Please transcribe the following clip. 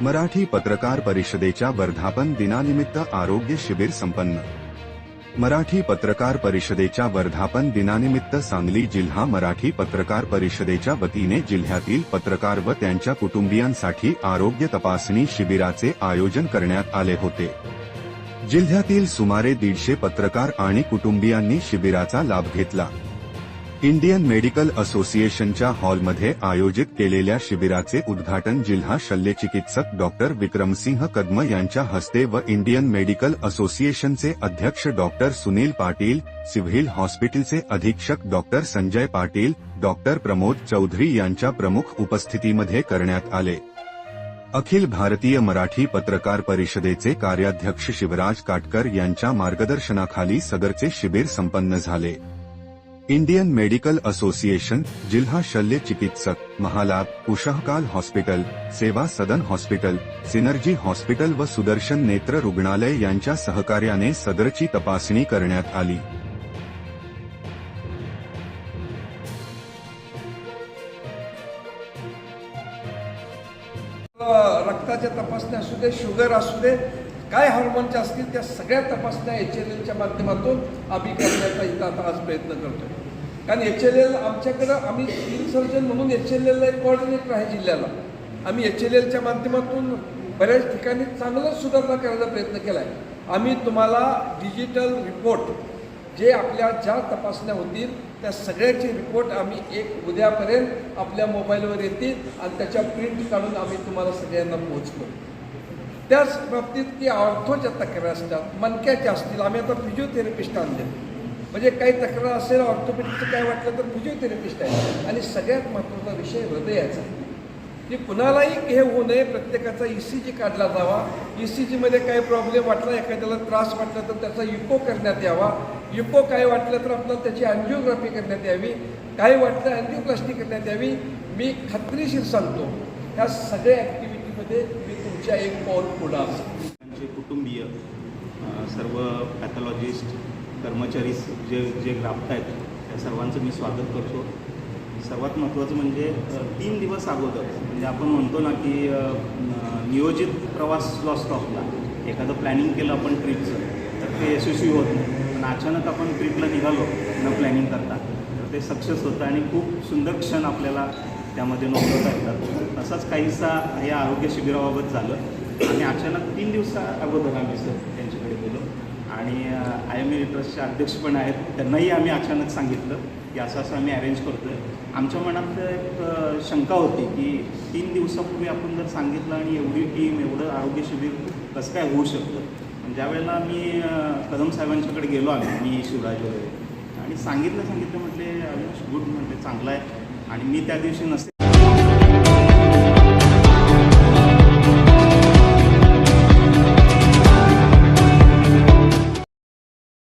मराठी पत्रकार परिषदेच्या वर्धापन दिनानिमित्त आरोग्य शिबिर संपन्न. मराठी पत्रकार परिषदेच्या वर्धापन दिनानिमित्त सांगली जिल्हा मराठी पत्रकार परिषदेच्या वतीने जिल्ह्यातील पत्रकार व त्यांच्या कुटुंबियांसाठी आरोग्य तपासणी शिबिराचे आयोजन करण्यात आले होते. जिल्ह्यातील सुमारे दीडशे पत्रकार आणि कुटुंबियांनी शिबिराचा लाभ घेतला. इंडियन मेडिकल असोसिएशनच्या हॉलमध्ये आयोजित केलेल्या शिबिराचे उद्घाटन जिल्हा शल्यचिकित्सक डॉक्टर विक्रमसिंह कदम यांच्या हस्ते व इंडियन मेडिकल असोसिएशनचे अध्यक्ष डॉक्टर सुनील पाटील सिव्हिल हॉस्पिटलचे अधीक्षक डॉक्टर संजय पाटील डॉक्टर प्रमोद चौधरी यांच्या प्रमुख उपस्थितीमध्ये करण्यात आले. अखिल भारतीय मराठी पत्रकार परिषदेचे कार्याध्यक्ष शिवराज काटकर यांच्या मार्गदर्शनाखाली सदरचे शिबिर संपन्न झाले. इंडियन मेडिकल असोसिएशन जिल्हा शल्य चिकित्सक महालाभ उशाहकाल हॉस्पिटल सेवा सदन हॉस्पिटल सिनर्जी हॉस्पिटल व सुदर्शन नेत्र रुग्णालय यांच्या सहकार्याने सदरची तपासणी करण्यात आली. रक्ताच्या तपासण्या असू दे शुगर असू दे काय हॉर्मोनच्या असतील त्या सगळ्या तपासण्या एच एल एलच्या माध्यमातून आम्ही करण्याचा इथं आता आज प्रयत्न करतो कारण एच एल एल आमच्याकडं आम्ही स्किन सर्जन म्हणून एच एल एलला एक कोऑर्डिनेटर आहे जिल्ह्याला. आम्ही एच एल एलच्या माध्यमातून बऱ्याच ठिकाणी चांगलंच सुधारणा करायचा प्रयत्न केला आहे आम्ही तुम्हाला डिजिटल रिपोर्ट जे आपल्या ज्या तपासण्या होतील त्या सगळ्याचे रिपोर्ट आम्ही एक उद्यापर्यंत आपल्या मोबाईलवर येतील आणि त्याच्या प्रिंट काढून आम्ही तुम्हाला सगळ्यांना पोहोचलो त्याच बाबतीत की ऑर्थोच्या तक्रार असतात. मनक्याच्या असतील. आम्ही आता फिजिओथेरपिस्ट आणले. म्हणजे काही तक्रार असेल ऑर्थोपेडिकचं काय वाटलं तर फिजिओथेरपिस्ट आहे. आणि सगळ्यात महत्त्वाचा विषय हृदयाचा. की कुणालाही हे होऊ नये प्रत्येकाचा ई सी जी काढला जावा. ई सी जीमध्ये काही प्रॉब्लेम वाटला एखाद्याला त्रास वाटला तर त्याचा युको करण्यात यावा. युको काय वाटलं तर आपल्याला त्याची अँजिओग्राफी करण्यात यावी. काय वाटलं अँजिओप्लास्टी करण्यात यावी. मी खात्रीशीर सांगतो. ह्या सगळ्या ॲक्टिव्हिटीमध्ये त्याच्या एक पाऊल पुढं. त्यांचे कुटुंबीय सर्व पॅथॉलॉजिस्ट कर्मचारी जे जे ग्राफ्ट आहेत त्या सर्वांचं मी स्वागत करतो. सर्वात महत्त्वाचं म्हणजे तीन दिवस अगोदर म्हणजे आपण म्हणतो ना की नियोजित प्रवास जो असतो आपला एखादं प्लॅनिंग केलं आपण ट्रिपचं तर ते यशस्वी होत नाही. पण अचानक आपण ट्रिपला निघालो न प्लॅनिंग करता तर ते सक्सेस होतं आणि खूप सुंदर क्षण आपल्याला त्यामध्ये नोंदवता येतात असाच काहीसा या आरोग्य शिबिराबाबत झालं. आणि अचानक तीन दिवसा अगोदर आम्ही सर त्यांच्याकडे गेलो. आणि आय एम ए ट्रस्टचे अध्यक्ष पण आहेत. त्यांनाही आम्ही अचानक सांगितलं की असं असं आम्ही अरेंज करतो आहे आमच्या मनात एक शंका होती की तीन दिवसापूर्वी आपण जर सांगितलं आणि एवढी टीम एवढं आरोग्य शिबिर कसं काय होऊ शकतं? पण ज्यावेळेला मी कदम साहेबांच्याकडे गेलो आम्ही मी शिवराज वगैरे. आणि सांगितलं सांगितलं म्हटले आयुष गुड म्हटले चांगला आहे. आणि मी त्या दिवशी नसेल